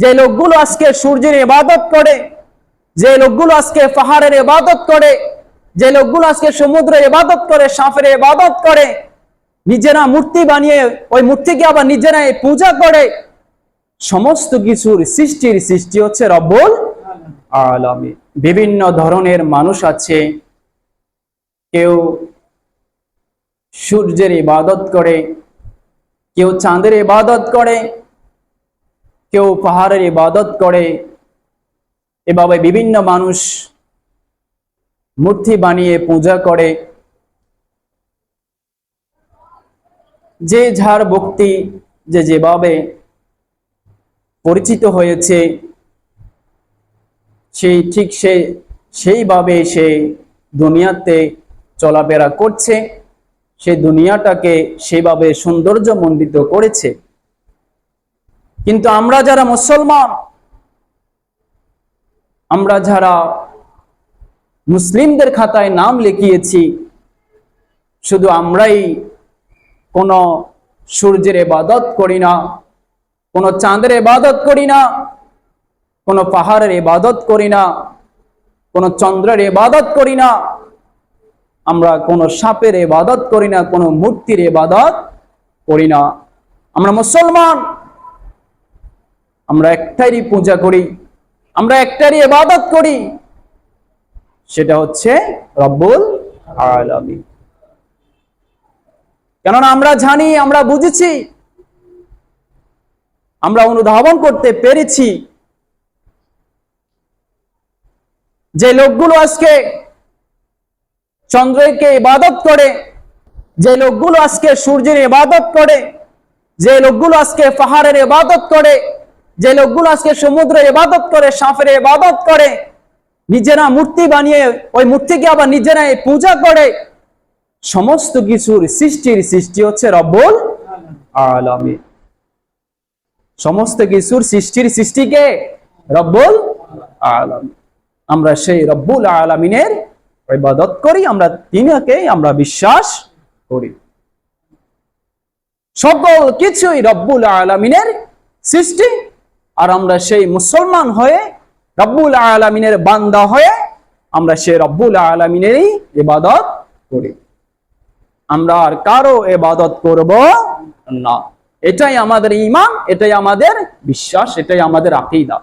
যে লোকগুলো আজকে সূর্যের ইবাদত করে, যে লোকগুলো আজকে পাহাড়ের ইবাদত করে, যে লোকগুলো আজকে সমুদ্রের ইবাদত করে, সাপের ইবাদত করে, নিজেরা মূর্তি বানিয়ে, ওই মূর্তিকে আবার নিজেরা পূজা করে, সমস্ত কিছুর সৃষ্টির সৃষ্টি হচ্ছে রব্বুল আলামিন। বিভিন্ন ধরনের মানুষ আছে, কেউ সূর্যের ইবাদত করে, কেউ চাঁদের ইবাদত করে কেউ পাহাড়ের ইবাদত করে, এভাবে বিভিন্ন মানুষ মূর্তি বানিয়ে পূজা করে। যে যার ভক্তি, যে যেভাবে পরিচিত হয়েছে, সেই ঠিক সে, সেইভাবে সে দুনিয়াতে চলাফেরা করছে। সে দুনিয়াটাকে সেভাবে সৌন্দর্য সৌন্দর্যমণ্ডিত করেছে। কিন্তু আমরা যারা মুসলমান, আমরা যারা মুসলিমদের খাতায় নাম লিখিয়েছি, শুধু আমরাই কোনো সূর্যের ইবাদত করি না, কোনো চাঁদের ইবাদত করি না, কোনো পাহাড়ের ইবাদত করি না, কোনো চন্দ্রের ইবাদত করি না, আমরা কোনো সাপের ইবাদত করি না, কোনো মূর্তির ইবাদত করি না। আমরা মুসলমান আমরা একটারই পূজা করি, আমরা একটারই ইবাদত করি। সেটা হচ্ছে রব্বুল আলামিন। কেননা আমরা জানি, আমরা বুঝেছি, আমরা অনুধাবন করতে পেরেছি যে লোকগুলো আজকে চন্দ্রকে ইবাদত করে, যে লোকগুলো আজকে সূর্যের ইবাদত করে, যে লোকগুলো আজকে পাহাড়ের ইবাদত করে যে লোকগুলো আজকে সমুদ্রের ইবাদত করে সাপের ইবাদত করে, নিজেরা মূর্তি বানিয়ে, ওই মূর্তিকে আবার নিজেরাই পূজা করে, সমস্ত কিছুর সৃষ্টির সৃষ্টি হচ্ছে রব্বুল আলামিন। সমস্ত কিছুর সৃষ্টির সৃষ্টিকে রব্বুল আলামিন। আমরা সেই রব্বুল আলামিনের ইবাদত করি, আমরা তিনাকে আমরা বিশ্বাস করি। সকল কিছুই রব্বুল আলামিনের সৃষ্টি। আর আমরা সেই মুসলমান হয়ে রব্বুল আলমিনের বান্দা হয়ে আমরা সেই রব্বুল আলমিনেরই ইবাদত করি। আমরা আর কারও এবাদত করব না। এটাই আমাদের ইমান এটাই আমাদের বিশ্বাস, এটাই আমাদের আকিদা।